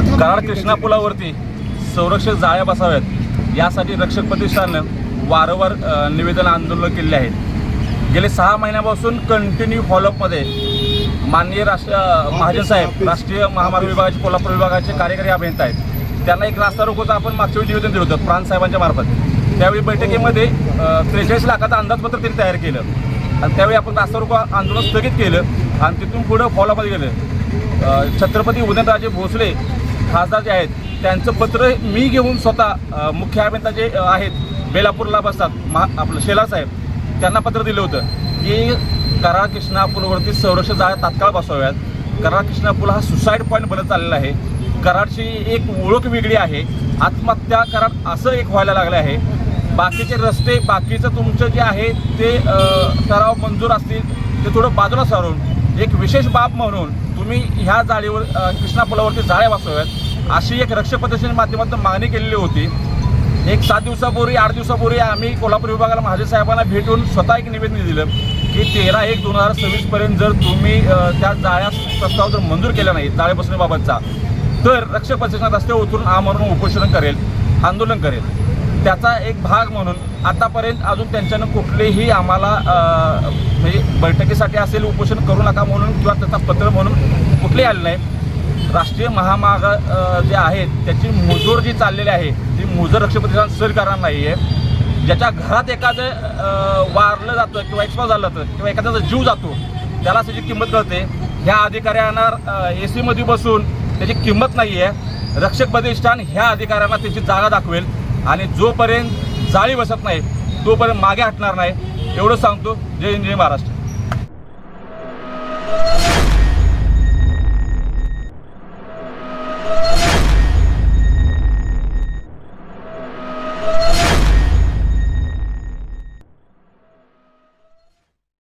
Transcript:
कराड कृष्णा पुलावरती संरक्षक जाळ्या बसाव्यात. यासाठी रक्षक प्रतिष्ठानं वारंवार निवेदन आंदोलन केले आहेत. गेले सहा महिन्यापासून कंटिन्यू फॉलोअपमध्ये माननीय राष्ट्र महाजन साहेब राष्ट्रीय महामार्ग विभागाचे कोल्हापूर विभागाचे कार्यकारी अभियंता आहेत. त्यांना एक रास्ता रोकोचं आपण मागच्या वेळी निवेदन दिलं होतं प्रांत साहेबांच्या मार्फत. त्यावेळी बैठकीमध्ये त्रेचाळीस लाखाचं अंदाजपत्र त्यांनी तयार केलं. आणि त्यावेळी आपण रास्ता रोको आंदोलन स्थगित केलं आणि तिथून पुढं फॉलोअपमध्ये गेलं. छत्रपती उदयनराजे भोसले खासदार जे आहेत त्यांचं पत्र मी घेऊन स्वतः मुख्य अभियंता जे आहेत बेलापूरला बसतात महा आपलं शेलासाहेब त्यांना पत्र दिलं होतं की कराळ कृष्णा पूलवरती संरक्षण जाळ्या तात्काळ बसवाव्यात. कराळ कृष्णा पूल हा सुसाईड पॉईंट बनत चाललेला आहे. कराडची एक ओळख वेगळी आहे. आत्महत्या कराड असं एक व्हायला लागलं आहे. बाकीचे रस्ते बाकीचं तुमचं जे आहे ते कराव ठराव मंजूर असतील ते थोडं बाजूला सारून एक विशेष बाब म्हणून तुम्ही ह्या जाळीवर कृष्णा पुलावरती जाळ्या बसवाव्यात अशी एक रक्षक प्रदर्शनाच्या माध्यमातून मागणी केलेली होती. एक सात दिवसापूर्वी आठ दिवसापूर्वी आम्ही कोल्हापूर विभागाला महाजन साहेबांना भेटून स्वतः एक निवेदन दिलं की तेरा एक दोन हजार सव्वीसपर्यंत जर तुम्ही त्या जाळ्या प्रस्ताव जर मंजूर केला नाही जाळे बसण्याबाबतचा तर रक्षक प्रदर्शनात रस्त्यावर उतरून आमरण उपोषण करेल आंदोलन करेल. त्याचा एक भाग म्हणून आतापर्यंत अजून त्यांच्यानं कुठलेही आम्हाला म्हणजे बैठकीसाठी असेल उपोषण करू नका म्हणून किंवा त्याचा पत्र म्हणून कुठलेही आले नाही. राष्ट्रीय महामार्ग जे आहेत त्याची मुजोर जी चाललेली आहे ती मुजोर रक्षक प्रतिष्ठान सर करणार नाही आहे ज्याच्या घरात एखादं वारलं जातं किंवा एक्सपायर झालं जातं किंवा एखाद्याचा जीव जातो त्याला त्याची किंमत कळते. ह्या अधिकाऱ्यांना ए सीमध्ये बसून त्याची किंमत नाही आहे रक्षक प्रतिष्ठान ह्या अधिकाऱ्यांना त्याची जागा दाखवेल. आणि जोपर्यंत जाळी बसत नाही तोपर्यंत मागे हटणार नाही एवढं सांगतो. जय हिंद जय महाराष्ट्र.